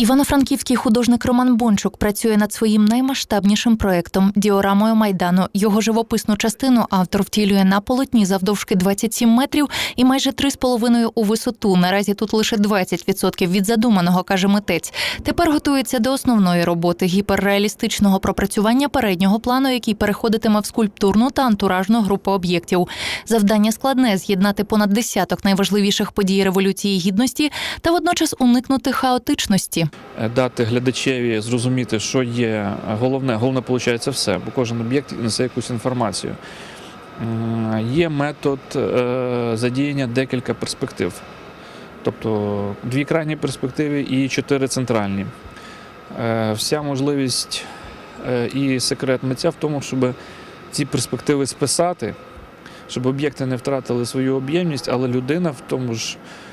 Івано-франківський художник Роман Бончук працює над своїм наймасштабнішим проектом діорамою майдану. Його живописну частину автор втілює на полотні завдовжки 27 метрів і майже 3,5 у висоту. Наразі тут лише 20% від задуманого, каже митець. Тепер готується до основної роботи гіперреалістичного пропрацювання переднього плану, який переходитиме в скульптурну та антуражну групу об'єктів. Завдання складне з'єднати понад десяток найважливіших подій революції гідності та водночас уникнути хаотичності. Е, дати глядачеві зрозуміти, що є головне. Головне виходить все, бо кожен об'єкт несе якусь інформацію. Є метод е, задіяння декілька перспектив, тобто дві крайні перспективи і чотири центральні. Е, Вся можливість е, і секрет митця в тому, щоб ці перспективи списати, щоб об'єкти не втратили свою об'ємність, але людина в тому ж е,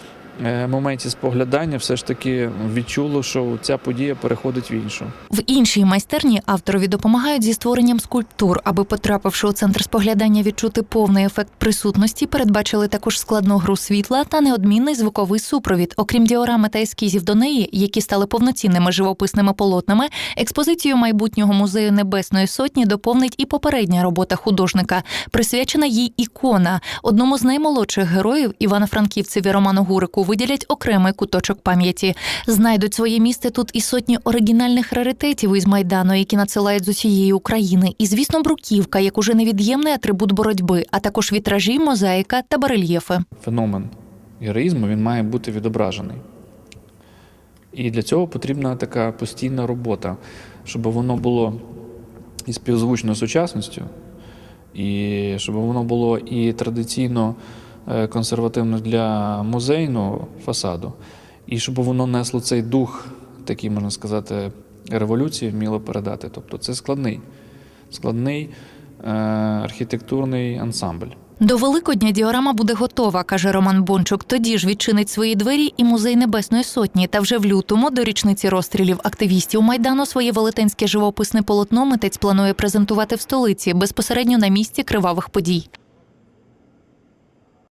моменті споглядання все ж таки відчуло, що ця подія переходить в іншу. В іншій майстерні авторові допомагають зі створенням скульптур, аби потрапивши у центр споглядання, відчути повний ефект присутності. Передбачили також складну гру світла та неодмінний звуковий супровід. Окрім діорами та ескізів до неї, які стали повноцінними живописними полотнами. Експозицію майбутнього музею Небесної Сотні доповнить і попередня робота художника, присвячена їй ікона. Одному з наймолодших героїв Івано-Франківцеві Роману Гурику виділять окремий куточок пам'яті. Знайдуть своє місце тут і сотні оригінальних раритетів із майдану, які надсилають з усієї України. І, звісно, бруківка, як уже невід'ємний атрибут боротьби, а також вітражі, мозаїка та барельєфи. Феномен героїзму він має бути відображений. І для цього потрібна така постійна робота, щоб воно було і співзвучно сучасністю, і щоб воно було і традиційно консервативно для музейного фасаду, і щоб воно несло цей дух, такий, можна сказати, революції, вміло передати. Тобто це складний, складний е, архітектурний ансамбль. До Великодня діорама буде готова, каже Роман Бончук. Тоді ж відчинить свої двері і музей Небесної Сотні. Та вже в лютому, до річниці розстрілів активістів майдану, своє велетенське живописне полотно митець планує презентувати в столиці безпосередньо на місці кривавих подій.